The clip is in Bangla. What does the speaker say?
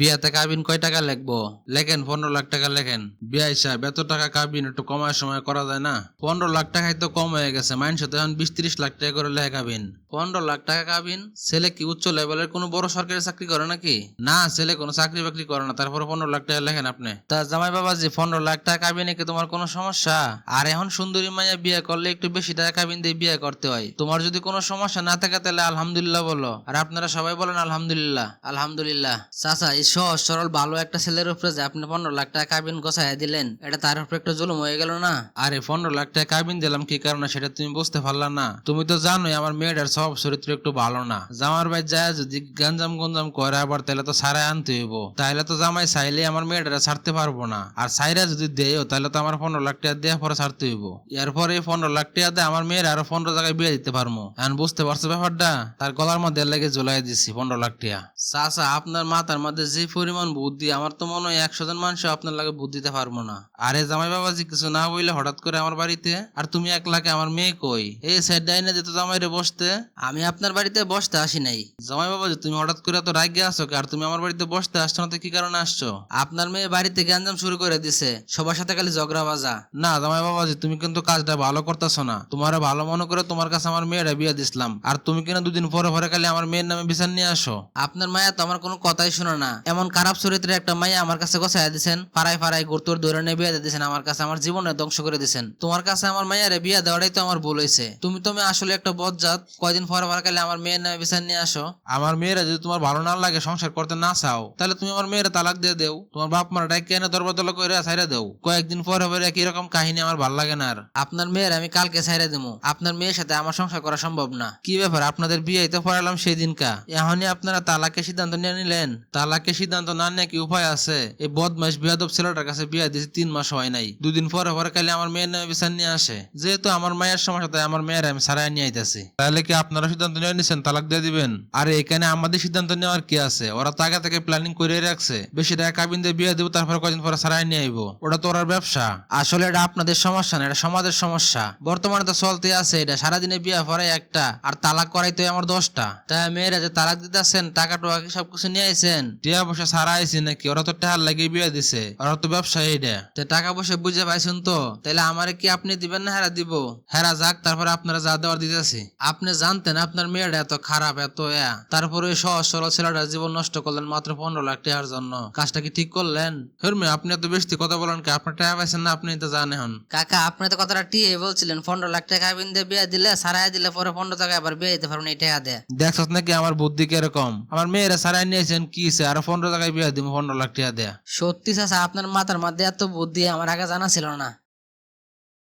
বিয়াতে কাবিন কয় টাকা লেখবো লেখেন, পনেরো লাখ টাকা লেখেন। বিয়া হিসাব এত টাকা কাবিন একটু কমায় সময় করা যায় না? পনেরো লাখ টাকায় তো কম হয়ে গেছে মাইন্ড তো এখন বিশ লাখ টাকা করে লেখা কাবিন। পনেরো লাখ টাকা কাবিন। ছেলে কি উচ্চ লেভেলের কোনো বড় সরকারি চাকরি করে নাকি? না, ছেলে কোনো চাকরি বাকরি করে না। তারপরে পনেরো লাখ টাকা লেখেন আপনি। তা জামাই বাবাজি, পনেরো লাখ টাকা কাবিনে কি তোমার কোনো সমস্যা? আর এখন সুন্দরী মাইয়া বিয়ে করলে একটু বেশি টাকা কাবিন দিয়ে বিয়ে করতে হয়। তোমার যদি কোনো সমস্যা না থাকে তাহলে আলহামদুলিল্লাহ বলো। আর আপনারা সবাই বলেন আলহামদুলিল্লাহ। আলহামদুলিল্লাহ। চাচা, এই সহজ সরল ভালো একটা ছেলের উপরে যে আপনি পনেরো লাখ টাকা কাবিন গোছায় দিলেন, এটা তার উপরে একটা জুলুম হয়ে গেল না? আরে, পনেরো লাখ টাকা কাবিন দিলাম কি কারণে সেটা তুমি বুঝতে পারলা না? তুমি তো জানোই আমার মেয়েটার সব চরিত্র একটু ভালো না। জামার ভাই যায় যদি গঞ্জাম গঞ্জাম করে আবার, তাহলে তো সারাই আনতে হইব। তাহলে তো জামাই চাইলে আমার মেয়েটারা ছাড়তে পারব না। আর সাইরা যদি দেয়ও, তাহলে তো আমার পনেরো লাখ টাকা দেওয়ার পরে ছাড়তে হইব। এরপরে এই পনেরো লাখ টাকা দিয়ে আমার মেয়ের আরও পনেরো জায়গায় বিয়ে দিতে পারব। এখন বুঝতে পারছ ব্যাপারটা? তার গলার মধ্যে লেগে ঝুলাই দিছি পনেরো লাখ টাকা। চাচা, আপনার মাথার মধ্যে যে পরিমাণ বুদ্ধি, আমার তো মনে হয় একশো জন মানুষ আপনার লাগে বুদ্ধি দিতে পারব না। আরে জামাই বাবাজি কিছু না বললে হঠাৎ করে আমার বাড়িতে, আর তুমি এক লাখে আমার মেয়ে কই? এই সাইড ডাইনে যেত জামাই রে বসতে আমি আপনার বাড়িতে বসতে আসি নাই। জামাই বাবাজি তুমি হঠাৎ করে তো রাগে আসো আর তুমি আমার বাড়িতে বসতে আসছো না তো কি কারণে আসছো? আপনার মেয়ে বাড়িতে গ্যাঞ্জাম শুরু করে দিছে। সবার সাথে খালি ঝগড়া বাজা। না জামাই বাবাজি তুমি কিন্তু কাজটা ভালো করতেছো না। তোমার ভালো মনে করে তোমার কাছে আমার মেয়েরা বিয়ে দিছিলাম। আর তুমি কিনা দুদিন পরে পরে খালি আমার মেয়ের নামে বিচার নিয়ে আসো। আপনার মায়া তো আমার কোনো কথাই শোনো না। এমন খারাপ চরিত্রের একটা মায়া আমার কাছে গোছায় দিয়েছেন পাড়ায় পাড়ায় গুরুত্বর দৌড়ে নিয়ে বিয়ে দিয়েছেন আমার কাছে আমার জীবনে ধ্বংস করে দিয়েছেন তোমার কাছে আমার মাইয়ারে বিয়ে দেওয়াটাই তো আমার ভুল হয়েছে তুমি তুমি আসলে একটা বজ্জাত কয়দিন পরে খালি আমার মেয়ের নামে বিচার নিয়ে আসো। আমার মেয়েরা যদি তোমার ভালো না লাগে সংসার করতে না চাও তাহলে তুমি আমার মেয়েরা তালাক দিয়ে দেও। তোমার বাপ মার ডাইকে এনে দরবার দল করে ছাইরা দেও। কয়েকদিন পরে পরে একই রকম কাহিনী আমার ভালো লাগে না আর। আপনার মেয়ের আমি কালকে ছাইরা দেবো আপনার মেয়ের সাথে আমার সংসার করা সম্ভব না। কি ব্যাপার আপনাদের বিয়ে তো পড়ালাম সেই দিনকা এখনই আপনারা তালাকের সিদ্ধান্ত নিয়ে নিলেন। তালাকের সিদ্ধান্ত না নিয়ে কি উপায় আছে? এই বদমাস বিয়াদব ছেলেটার কাছে বিয়ে দিয়েছে তিন মাস হয় নাই। দুদিন পরে পরে খালি আমার মেয়ের নামে বিচার নিয়ে আসে। যেহেতু আমার মায়ের সমস্যা তাই আমার মেয়ের আমি সারাই নিয়ে আইতাছি। তাহলে কি আপনারা সিদ্ধান্ত নিয়ে নিছেন, তালাক দিয়ে দিবেন। আরে এখানে আমাদের সিদ্ধান্ত নেওয়ার কি আছে? ওরা তো আগে থেকে প্ল্যানিং করে রাখছে। বেশি টাকা কাবিন দিয়ে বিয়ে দেবো, তারপরে কদিন পরে সারাই নিয়ে আইবো। ওটা তো ওরা ব্যবসা। আসলে এটা আপনাদের সমস্যা না, এটা সমাজের সমস্যা। বর্তমানে তো চলতে আছে এটা, সারাদিনে বিয়ে পরে একটা, আর তালাক করাই তো আমার দশটা। তাই মেয়েরা যে তালাক দিতে আসছেন টাকা টোকা কি সবকিছু নিয়ে আইছেন? টিয়া পয়সা সারা আইছি নাকি? ওরা তো টাকার লাগিয়ে বিয়ে দিছে, ওরা তো ব্যবসা এইটা তো টাকা পয়সা বুঝে পাইছেন তো? তাহলে আমারে কি আপনি দিবেন না হেরা দিব? হেরা যাক, তারপরে আপনারা যা দেওয়ার দিতেছি। আপনি জানতেন আপনার মেয়েটা এত খারাপ এত এয়া তারপরে সহজ সরল ছেলেটা জীবন নষ্ট করলেন মাত্র পনেরো লাখ টাকার জন্য। কাজটা কি ঠিক করলেন? হরমে আপনি এত বেশি কথা বলেন কি? আপনার টাকা পাইছেন না আপনি তো জানেন। এখন কাকা আপনি তো কথাটা টিয়ে বলছিলেন। পনেরো লাখ টাকা বিন বিয়ে দিলে সারাই দিলে পরে পনেরো টাকা আবার বিয়ে দিতে পারবেন এই টাকা দিয়ে। দেখছস নাকি আমার বুদ্ধি কীরকম? আমার মেয়েরা সারাই নিয়েছেন কি আরও পনেরো টাকায় বিয়ে দিব পনেরো লাখ টাকা দেয়া। সত্যি চাচা আপনার মাথার মধ্যে এত বুদ্ধি আমার আগে জানা ছিল না।